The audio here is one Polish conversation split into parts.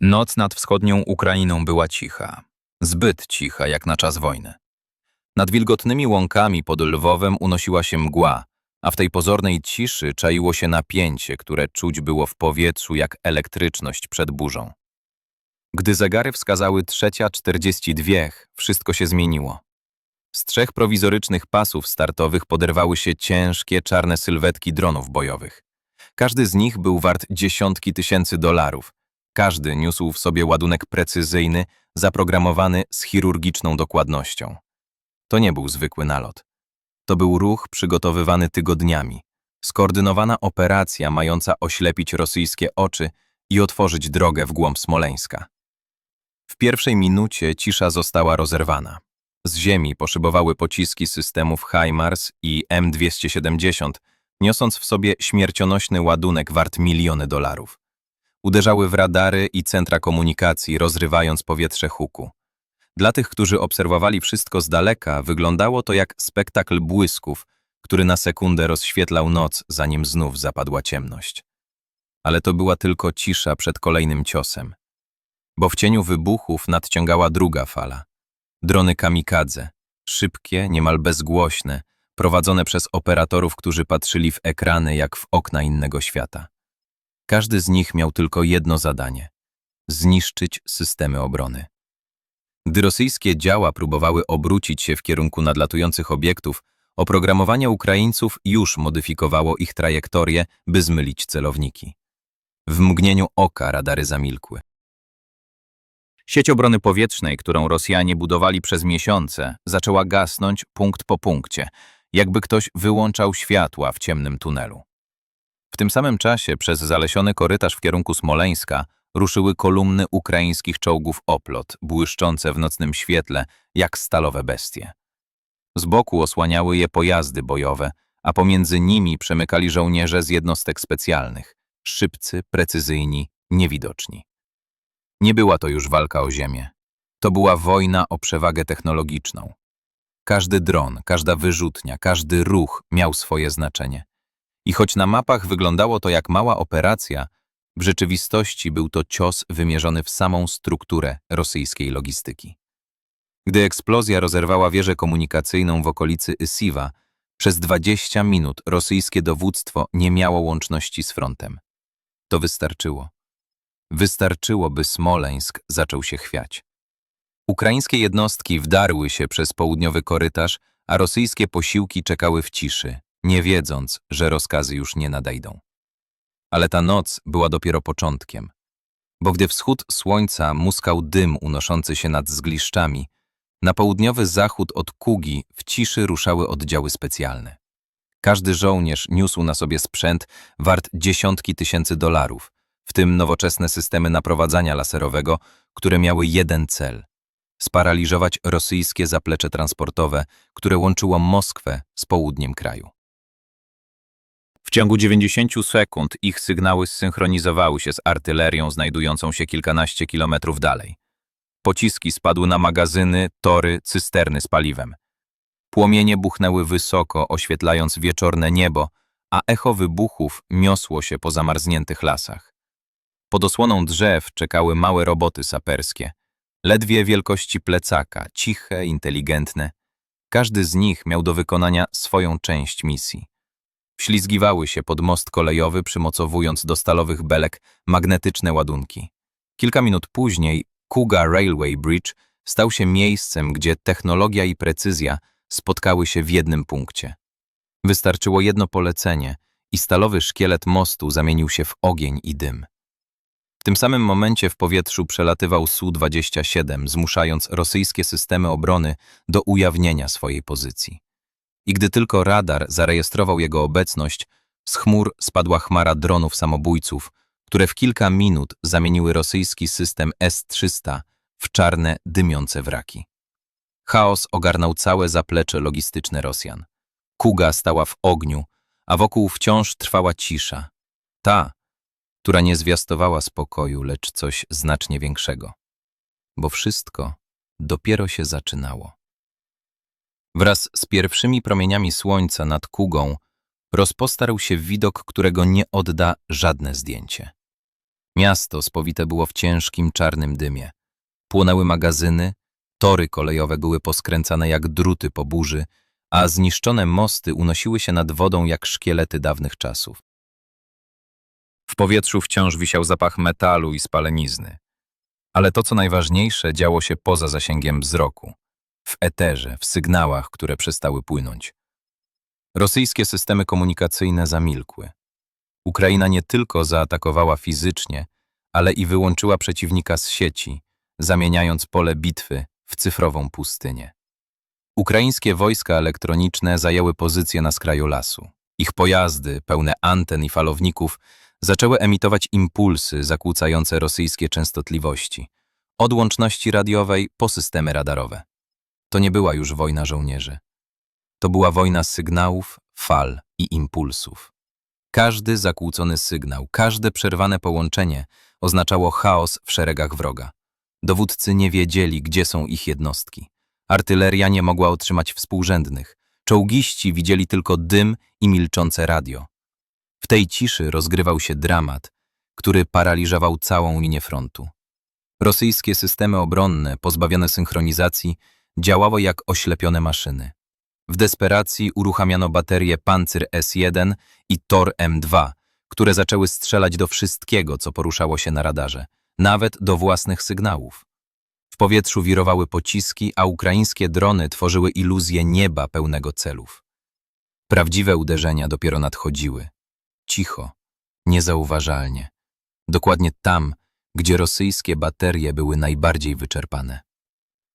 Noc nad wschodnią Ukrainą była cicha. Zbyt cicha, jak na czas wojny. Nad wilgotnymi łąkami pod Lwowem unosiła się mgła, a w tej pozornej ciszy czaiło się napięcie, które czuć było w powietrzu jak elektryczność przed burzą. Gdy zegary wskazały trzecia czterdzieści dwie, wszystko się zmieniło. Z trzech prowizorycznych pasów startowych poderwały się ciężkie, czarne sylwetki dronów bojowych. Każdy z nich był wart dziesiątki tysięcy dolarów. Każdy niósł w sobie ładunek precyzyjny, zaprogramowany z chirurgiczną dokładnością. To nie był zwykły nalot. To był ruch przygotowywany tygodniami, skoordynowana operacja mająca oślepić rosyjskie oczy i otworzyć drogę w głąb Smoleńska. W pierwszej minucie cisza została rozerwana. Z ziemi poszybowały pociski systemów HIMARS i M270, niosąc w sobie śmiercionośny ładunek wart miliony dolarów. Uderzały w radary i centra komunikacji, rozrywając powietrze huku. Dla tych, którzy obserwowali wszystko z daleka, wyglądało to jak spektakl błysków, który na sekundę rozświetlał noc, zanim znów zapadła ciemność. Ale to była tylko cisza przed kolejnym ciosem. Bo w cieniu wybuchów nadciągała druga fala. Drony kamikadze, szybkie, niemal bezgłośne, prowadzone przez operatorów, którzy patrzyli w ekrany jak w okna innego świata. Każdy z nich miał tylko jedno zadanie – zniszczyć systemy obrony. Gdy rosyjskie działa próbowały obrócić się w kierunku nadlatujących obiektów, oprogramowanie Ukraińców już modyfikowało ich trajektorię, by zmylić celowniki. W mgnieniu oka radary zamilkły. Sieć obrony powietrznej, którą Rosjanie budowali przez miesiące, zaczęła gasnąć punkt po punkcie, jakby ktoś wyłączał światła w ciemnym tunelu. Tym samym czasie przez zalesiony korytarz w kierunku Smoleńska ruszyły kolumny ukraińskich czołgów Oplot, błyszczące w nocnym świetle jak stalowe bestie. Z boku osłaniały je pojazdy bojowe, a pomiędzy nimi przemykali żołnierze z jednostek specjalnych, szybcy, precyzyjni, niewidoczni. Nie była to już walka o ziemię. To była wojna o przewagę technologiczną. Każdy dron, każda wyrzutnia, każdy ruch miał swoje znaczenie. I choć na mapach wyglądało to jak mała operacja, w rzeczywistości był to cios wymierzony w samą strukturę rosyjskiej logistyki. Gdy eksplozja rozerwała wieżę komunikacyjną w okolicy Ysiwa, przez 20 minut rosyjskie dowództwo nie miało łączności z frontem. To wystarczyło. Wystarczyło, by Smoleńsk zaczął się chwiać. Ukraińskie jednostki wdarły się przez południowy korytarz, a rosyjskie posiłki czekały w ciszy, nie wiedząc, że rozkazy już nie nadejdą. Ale ta noc była dopiero początkiem, bo gdy wschód słońca muskał dym unoszący się nad zgliszczami, na południowy zachód od Kugi w ciszy ruszały oddziały specjalne. Każdy żołnierz niósł na sobie sprzęt wart dziesiątki tysięcy dolarów, w tym nowoczesne systemy naprowadzania laserowego, które miały jeden cel – sparaliżować rosyjskie zaplecze transportowe, które łączyło Moskwę z południem kraju. W ciągu 90 sekund ich sygnały zsynchronizowały się z artylerią znajdującą się kilkanaście kilometrów dalej. Pociski spadły na magazyny, tory, cysterny z paliwem. Płomienie buchnęły wysoko, oświetlając wieczorne niebo, a echo wybuchów niosło się po zamarzniętych lasach. Pod osłoną drzew czekały małe roboty saperskie, ledwie wielkości plecaka, ciche, inteligentne. Każdy z nich miał do wykonania swoją część misji. Wślizgiwały się pod most kolejowy, przymocowując do stalowych belek magnetyczne ładunki. Kilka minut później Kuga Railway Bridge stał się miejscem, gdzie technologia i precyzja spotkały się w jednym punkcie. Wystarczyło jedno polecenie i stalowy szkielet mostu zamienił się w ogień i dym. W tym samym momencie w powietrzu przelatywał Su-27, zmuszając rosyjskie systemy obrony do ujawnienia swojej pozycji. I gdy tylko radar zarejestrował jego obecność, z chmur spadła chmara dronów samobójców, które w kilka minut zamieniły rosyjski system S-300 w czarne, dymiące wraki. Chaos ogarnął całe zaplecze logistyczne Rosjan. Kuga stała w ogniu, a wokół wciąż trwała cisza. Ta, która nie zwiastowała spokoju, lecz coś znacznie większego. Bo wszystko dopiero się zaczynało. Wraz z pierwszymi promieniami słońca nad Kugą rozpostarł się widok, którego nie odda żadne zdjęcie. Miasto spowite było w ciężkim, czarnym dymie. Płonęły magazyny, tory kolejowe były poskręcane jak druty po burzy, a zniszczone mosty unosiły się nad wodą jak szkielety dawnych czasów. W powietrzu wciąż wisiał zapach metalu i spalenizny. Ale to, co najważniejsze, działo się poza zasięgiem wzroku. W eterze, w sygnałach, które przestały płynąć. Rosyjskie systemy komunikacyjne zamilkły. Ukraina nie tylko zaatakowała fizycznie, ale i wyłączyła przeciwnika z sieci, zamieniając pole bitwy w cyfrową pustynię. Ukraińskie wojska elektroniczne zajęły pozycje na skraju lasu. Ich pojazdy, pełne anten i falowników, zaczęły emitować impulsy zakłócające rosyjskie częstotliwości, od łączności radiowej po systemy radarowe. To nie była już wojna żołnierzy. To była wojna sygnałów, fal i impulsów. Każdy zakłócony sygnał, każde przerwane połączenie oznaczało chaos w szeregach wroga. Dowódcy nie wiedzieli, gdzie są ich jednostki. Artyleria nie mogła otrzymać współrzędnych. Czołgiści widzieli tylko dym i milczące radio. W tej ciszy rozgrywał się dramat, który paraliżował całą linię frontu. Rosyjskie systemy obronne, pozbawione synchronizacji, działały jak oślepione maszyny. W desperacji uruchamiano baterie Panzer S1 i Tor M2, które zaczęły strzelać do wszystkiego, co poruszało się na radarze, nawet do własnych sygnałów. W powietrzu wirowały pociski, a ukraińskie drony tworzyły iluzję nieba pełnego celów. Prawdziwe uderzenia dopiero nadchodziły. Cicho, niezauważalnie. Dokładnie tam, gdzie rosyjskie baterie były najbardziej wyczerpane.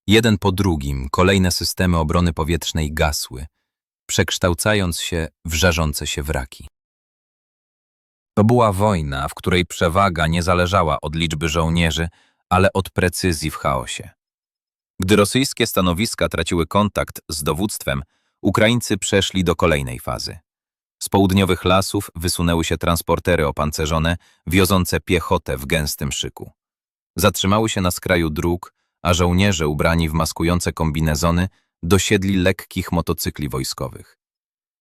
Jeden po drugim kolejne systemy obrony powietrznej gasły, przekształcając się w żarzące się wraki. To była wojna, w której przewaga nie zależała od liczby żołnierzy, ale od precyzji w chaosie. Gdy rosyjskie stanowiska traciły kontakt z dowództwem, Ukraińcy przeszli do kolejnej fazy. Z południowych lasów wysunęły się transportery opancerzone, wiozące piechotę w gęstym szyku. Zatrzymały się na skraju dróg, a żołnierze ubrani w maskujące kombinezony dosiedli lekkich motocykli wojskowych.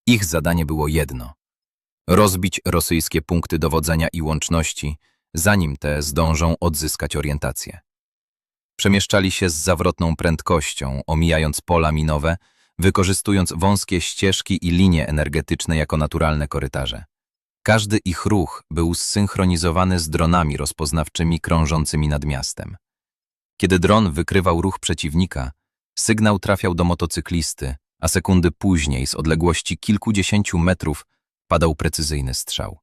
Ich zadanie było jedno – rozbić rosyjskie punkty dowodzenia i łączności, zanim te zdążą odzyskać orientację. Przemieszczali się z zawrotną prędkością, omijając pola minowe, wykorzystując wąskie ścieżki i linie energetyczne jako naturalne korytarze. Każdy ich ruch był zsynchronizowany z dronami rozpoznawczymi krążącymi nad miastem. Kiedy dron wykrywał ruch przeciwnika, sygnał trafiał do motocyklisty, a sekundy później z odległości kilkudziesięciu metrów padał precyzyjny strzał.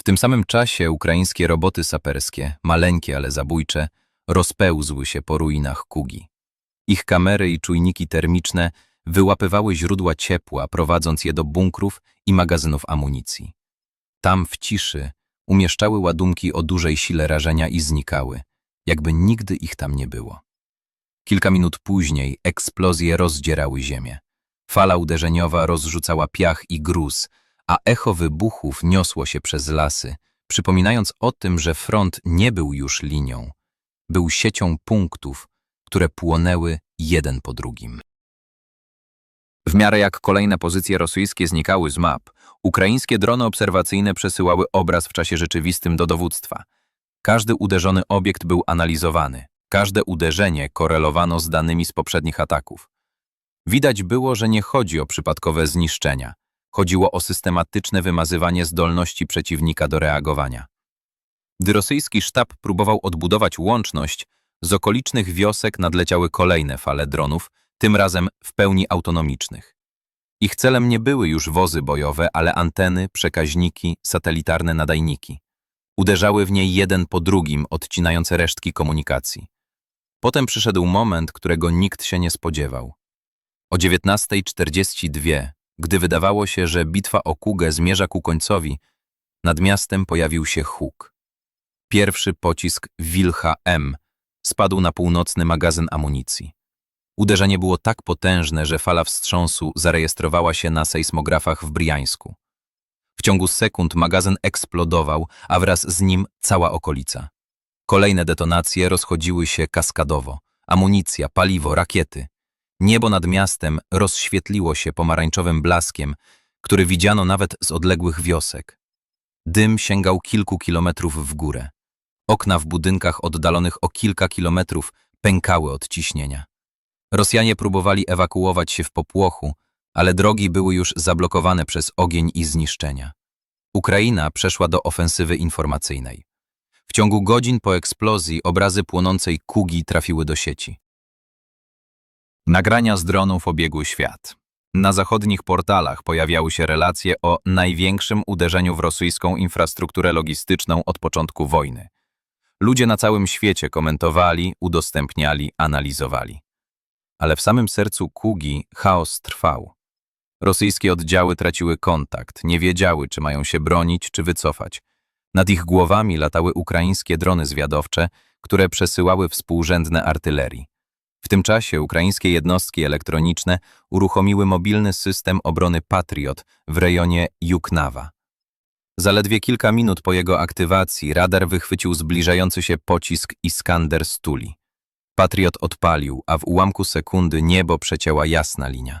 W tym samym czasie ukraińskie roboty saperskie, maleńkie, ale zabójcze, rozpełzły się po ruinach Kugi. Ich kamery i czujniki termiczne wyłapywały źródła ciepła, prowadząc je do bunkrów i magazynów amunicji. Tam w ciszy umieszczały ładunki o dużej sile rażenia i znikały, jakby nigdy ich tam nie było. Kilka minut później eksplozje rozdzierały ziemię. Fala uderzeniowa rozrzucała piach i gruz, a echo wybuchów niosło się przez lasy, przypominając o tym, że front nie był już linią, był siecią punktów, które płonęły jeden po drugim. W miarę jak kolejne pozycje rosyjskie znikały z map, ukraińskie drony obserwacyjne przesyłały obraz w czasie rzeczywistym do dowództwa. Każdy uderzony obiekt był analizowany, każde uderzenie korelowano z danymi z poprzednich ataków. Widać było, że nie chodzi o przypadkowe zniszczenia. Chodziło o systematyczne wymazywanie zdolności przeciwnika do reagowania. Gdy rosyjski sztab próbował odbudować łączność, z okolicznych wiosek nadleciały kolejne fale dronów, tym razem w pełni autonomicznych. Ich celem nie były już wozy bojowe, ale anteny, przekaźniki, satelitarne nadajniki. Uderzały w niej jeden po drugim, odcinające resztki komunikacji. Potem przyszedł moment, którego nikt się nie spodziewał. O 19.42, gdy wydawało się, że bitwa o Kugę zmierza ku końcowi, nad miastem pojawił się huk. Pierwszy pocisk Wilcha M spadł na północny magazyn amunicji. Uderzenie było tak potężne, że fala wstrząsu zarejestrowała się na sejsmografach w Briańsku. W ciągu sekund magazyn eksplodował, a wraz z nim cała okolica. Kolejne detonacje rozchodziły się kaskadowo. Amunicja, paliwo, rakiety. Niebo nad miastem rozświetliło się pomarańczowym blaskiem, który widziano nawet z odległych wiosek. Dym sięgał kilku kilometrów w górę. Okna w budynkach oddalonych o kilka kilometrów pękały od ciśnienia. Rosjanie próbowali ewakuować się w popłochu, ale drogi były już zablokowane przez ogień i zniszczenia. Ukraina przeszła do ofensywy informacyjnej. W ciągu godzin po eksplozji obrazy płonącej kugi trafiły do sieci. Nagrania z dronów obiegły świat. Na zachodnich portalach pojawiały się relacje o największym uderzeniu w rosyjską infrastrukturę logistyczną od początku wojny. Ludzie na całym świecie komentowali, udostępniali, analizowali. Ale w samym sercu Kugi chaos trwał. Rosyjskie oddziały traciły kontakt, nie wiedziały, czy mają się bronić, czy wycofać. Nad ich głowami latały ukraińskie drony zwiadowcze, które przesyłały współrzędne artylerii. W tym czasie ukraińskie jednostki elektroniczne uruchomiły mobilny system obrony Patriot w rejonie Juknawa. Zaledwie kilka minut po jego aktywacji radar wychwycił zbliżający się pocisk Iskander z Tuli. Patriot odpalił, a w ułamku sekundy niebo przecięła jasna linia.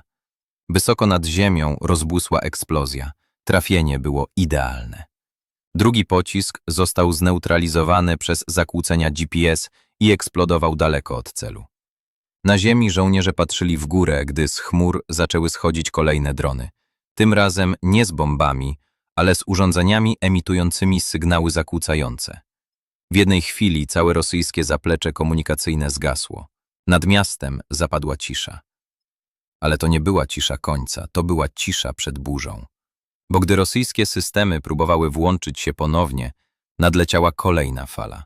Wysoko nad ziemią rozbłysła eksplozja. Trafienie było idealne. Drugi pocisk został zneutralizowany przez zakłócenia GPS i eksplodował daleko od celu. Na ziemi żołnierze patrzyli w górę, gdy z chmur zaczęły schodzić kolejne drony. Tym razem nie z bombami, ale z urządzeniami emitującymi sygnały zakłócające. W jednej chwili całe rosyjskie zaplecze komunikacyjne zgasło. Nad miastem zapadła cisza. Ale to nie była cisza końca, to była cisza przed burzą. Bo gdy rosyjskie systemy próbowały włączyć się ponownie, nadleciała kolejna fala.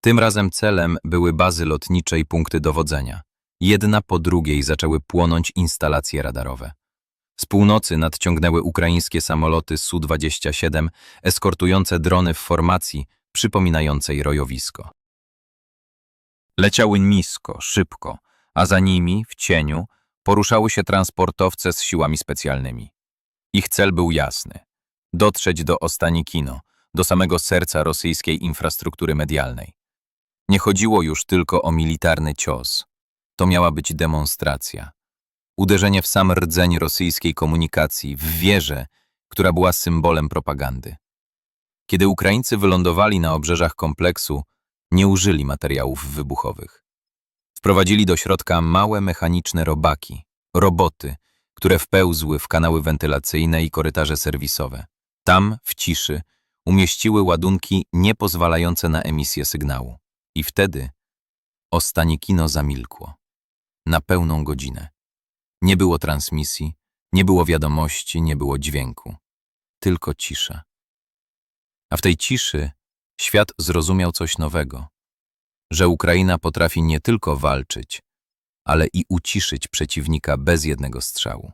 Tym razem celem były bazy lotnicze i punkty dowodzenia. Jedna po drugiej zaczęły płonąć instalacje radarowe. Z północy nadciągnęły ukraińskie samoloty Su-27, eskortujące drony w formacji przypominającej rojowisko. Leciały nisko, szybko, a za nimi, w cieniu, poruszały się transportowce z siłami specjalnymi. Ich cel był jasny – dotrzeć do Ostanikino, do samego serca rosyjskiej infrastruktury medialnej. Nie chodziło już tylko o militarny cios. To miała być demonstracja. Uderzenie w sam rdzeń rosyjskiej komunikacji, w wieżę, która była symbolem propagandy. Kiedy Ukraińcy wylądowali na obrzeżach kompleksu, nie użyli materiałów wybuchowych. Wprowadzili do środka małe mechaniczne robaki, roboty, które wpełzły w kanały wentylacyjne i korytarze serwisowe. Tam, w ciszy, umieściły ładunki niepozwalające na emisję sygnału. I wtedy Ostanikino zamilkło. Na pełną godzinę. Nie było transmisji, nie było wiadomości, nie było dźwięku. Tylko cisza. A w tej ciszy świat zrozumiał coś nowego. Że Ukraina potrafi nie tylko walczyć, ale i uciszyć przeciwnika bez jednego strzału.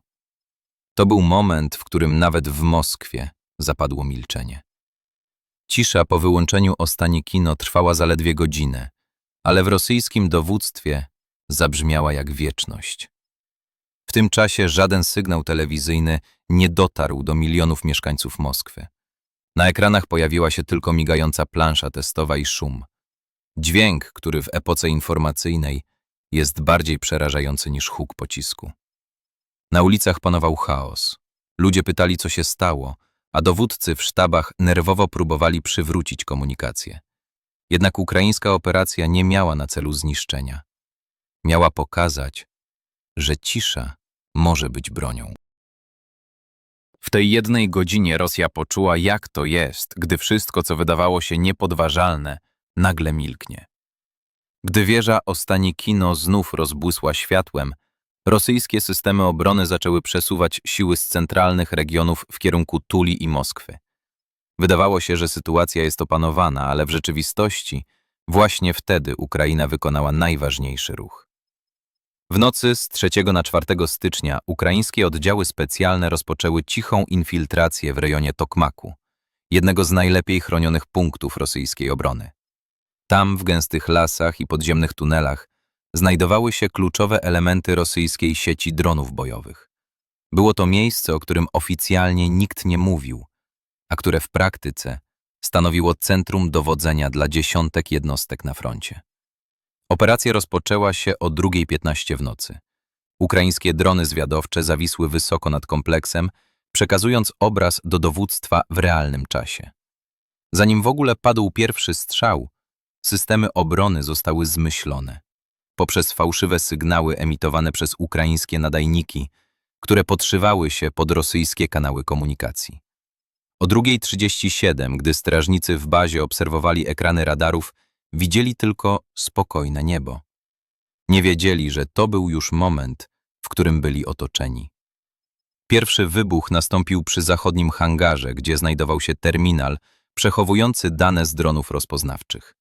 To był moment, w którym nawet w Moskwie zapadło milczenie. Cisza po wyłączeniu Ostanikino trwała zaledwie godzinę, ale w rosyjskim dowództwie zabrzmiała jak wieczność. W tym czasie żaden sygnał telewizyjny nie dotarł do milionów mieszkańców Moskwy. Na ekranach pojawiła się tylko migająca plansza testowa i szum. Dźwięk, który w epoce informacyjnej jest bardziej przerażający niż huk pocisku. Na ulicach panował chaos. Ludzie pytali, co się stało, a dowódcy w sztabach nerwowo próbowali przywrócić komunikację. Jednak ukraińska operacja nie miała na celu zniszczenia. Miała pokazać, że cisza może być bronią. W tej jednej godzinie Rosja poczuła, jak to jest, gdy wszystko, co wydawało się niepodważalne, nagle milknie. Gdy wieża Ostanikino znów rozbłysła światłem, rosyjskie systemy obrony zaczęły przesuwać siły z centralnych regionów w kierunku Tuli i Moskwy. Wydawało się, że sytuacja jest opanowana, ale w rzeczywistości właśnie wtedy Ukraina wykonała najważniejszy ruch. W nocy z 3 na 4 stycznia ukraińskie oddziały specjalne rozpoczęły cichą infiltrację w rejonie Tokmaku, jednego z najlepiej chronionych punktów rosyjskiej obrony. Tam, w gęstych lasach i podziemnych tunelach, znajdowały się kluczowe elementy rosyjskiej sieci dronów bojowych. Było to miejsce, o którym oficjalnie nikt nie mówił, a które w praktyce stanowiło centrum dowodzenia dla dziesiątek jednostek na froncie. Operacja rozpoczęła się o 2.15 w nocy. Ukraińskie drony zwiadowcze zawisły wysoko nad kompleksem, przekazując obraz do dowództwa w realnym czasie. Zanim w ogóle padł pierwszy strzał, systemy obrony zostały zmyślone poprzez fałszywe sygnały emitowane przez ukraińskie nadajniki, które podszywały się pod rosyjskie kanały komunikacji. O 2.37, gdy strażnicy w bazie obserwowali ekrany radarów, widzieli tylko spokojne niebo. Nie wiedzieli, że to był już moment, w którym byli otoczeni. Pierwszy wybuch nastąpił przy zachodnim hangarze, gdzie znajdował się terminal przechowujący dane z dronów rozpoznawczych.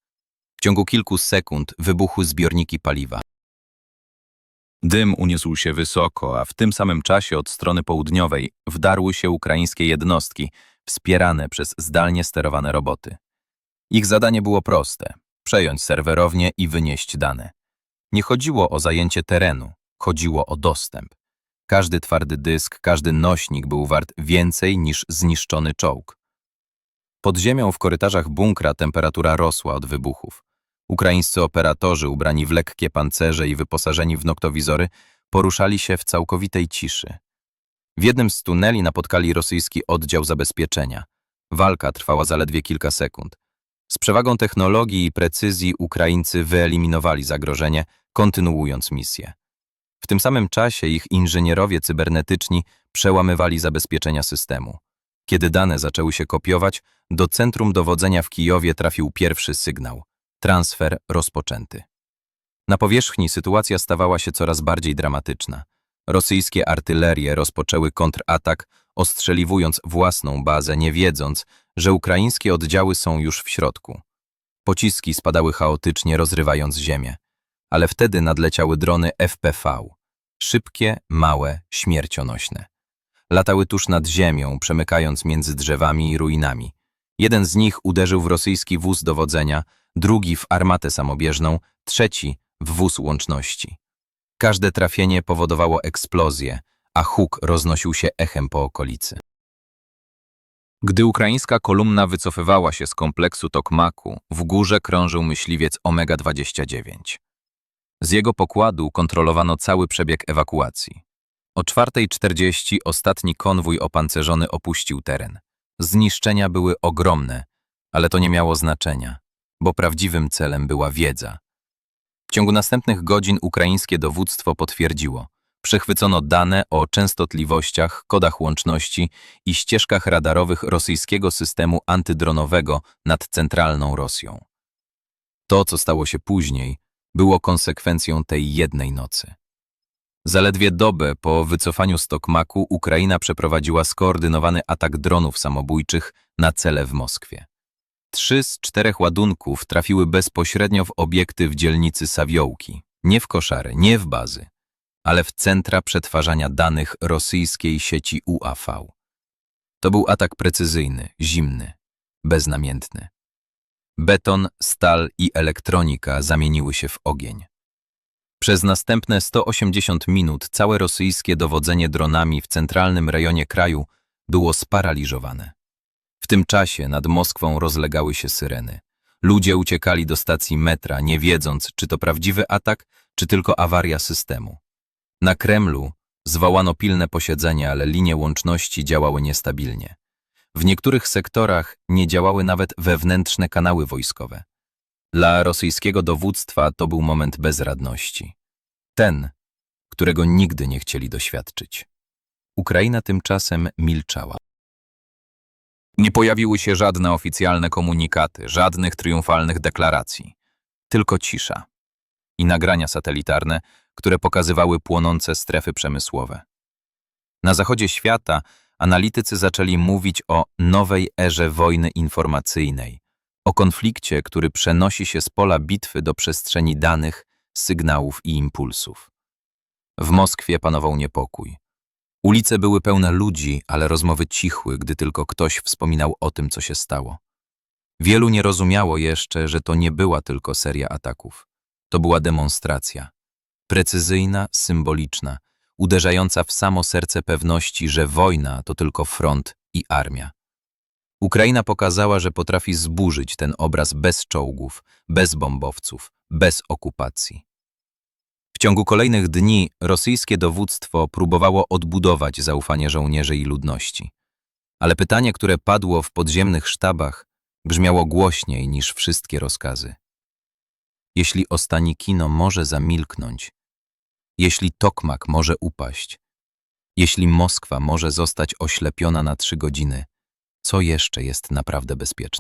W ciągu kilku sekund wybuchły zbiorniki paliwa. Dym uniósł się wysoko, a w tym samym czasie od strony południowej wdarły się ukraińskie jednostki, wspierane przez zdalnie sterowane roboty. Ich zadanie było proste – przejąć serwerownię i wynieść dane. Nie chodziło o zajęcie terenu, chodziło o dostęp. Każdy twardy dysk, każdy nośnik był wart więcej niż zniszczony czołg. Pod ziemią w korytarzach bunkra temperatura rosła od wybuchów. Ukraińscy operatorzy, ubrani w lekkie pancerze i wyposażeni w noktowizory, poruszali się w całkowitej ciszy. W jednym z tuneli napotkali rosyjski oddział zabezpieczenia. Walka trwała zaledwie kilka sekund. Z przewagą technologii i precyzji Ukraińcy wyeliminowali zagrożenie, kontynuując misję. W tym samym czasie ich inżynierowie cybernetyczni przełamywali zabezpieczenia systemu. Kiedy dane zaczęły się kopiować, do centrum dowodzenia w Kijowie trafił pierwszy sygnał. Transfer rozpoczęty. Na powierzchni sytuacja stawała się coraz bardziej dramatyczna. Rosyjskie artylerie rozpoczęły kontratak, ostrzeliwując własną bazę, nie wiedząc, że ukraińskie oddziały są już w środku. Pociski spadały chaotycznie, rozrywając ziemię. Ale wtedy nadleciały drony FPV. Szybkie, małe, śmiercionośne. Latały tuż nad ziemią, przemykając między drzewami i ruinami. Jeden z nich uderzył w rosyjski wóz dowodzenia, drugi w armatę samobieżną, trzeci w wóz łączności. Każde trafienie powodowało eksplozję, a huk roznosił się echem po okolicy. Gdy ukraińska kolumna wycofywała się z kompleksu Tokmaku, w górze krążył myśliwiec Omega-29. Z jego pokładu kontrolowano cały przebieg ewakuacji. O 4.40 ostatni konwój opancerzony opuścił teren. Zniszczenia były ogromne, ale to nie miało znaczenia, bo prawdziwym celem była wiedza. W ciągu następnych godzin ukraińskie dowództwo potwierdziło, przechwycono dane o częstotliwościach, kodach łączności i ścieżkach radarowych rosyjskiego systemu antydronowego nad centralną Rosją. To, co stało się później, było konsekwencją tej jednej nocy. Zaledwie dobę po wycofaniu z Tokmaku Ukraina przeprowadziła skoordynowany atak dronów samobójczych na cele w Moskwie. Trzy z czterech ładunków trafiły bezpośrednio w obiekty w dzielnicy Saviołki, nie w koszary, nie w bazy, ale w centra przetwarzania danych rosyjskiej sieci UAV. To był atak precyzyjny, zimny, beznamiętny. Beton, stal i elektronika zamieniły się w ogień. Przez następne 180 minut całe rosyjskie dowodzenie dronami w centralnym rejonie kraju było sparaliżowane. W tym czasie nad Moskwą rozlegały się syreny. Ludzie uciekali do stacji metra, nie wiedząc, czy to prawdziwy atak, czy tylko awaria systemu. Na Kremlu zwołano pilne posiedzenie, ale linie łączności działały niestabilnie. W niektórych sektorach nie działały nawet wewnętrzne kanały wojskowe. Dla rosyjskiego dowództwa to był moment bezradności. Ten, którego nigdy nie chcieli doświadczyć. Ukraina tymczasem milczała. Nie pojawiły się żadne oficjalne komunikaty, żadnych triumfalnych deklaracji. Tylko cisza. I nagrania satelitarne, które pokazywały płonące strefy przemysłowe. Na zachodzie świata analitycy zaczęli mówić o nowej erze wojny informacyjnej, o konflikcie, który przenosi się z pola bitwy do przestrzeni danych, sygnałów i impulsów. W Moskwie panował niepokój. Ulice były pełne ludzi, ale rozmowy cichły, gdy tylko ktoś wspominał o tym, co się stało. Wielu nie rozumiało jeszcze, że to nie była tylko seria ataków. To była demonstracja. Precyzyjna, symboliczna, uderzająca w samo serce pewności, że wojna to tylko front i armia. Ukraina pokazała, że potrafi zburzyć ten obraz bez czołgów, bez bombowców, bez okupacji. Ciągu kolejnych dni rosyjskie dowództwo próbowało odbudować zaufanie żołnierzy i ludności. Ale pytanie, które padło w podziemnych sztabach, brzmiało głośniej niż wszystkie rozkazy. Jeśli Ostanikino może zamilknąć, jeśli Tokmak może upaść, jeśli Moskwa może zostać oślepiona na trzy godziny, co jeszcze jest naprawdę bezpieczne?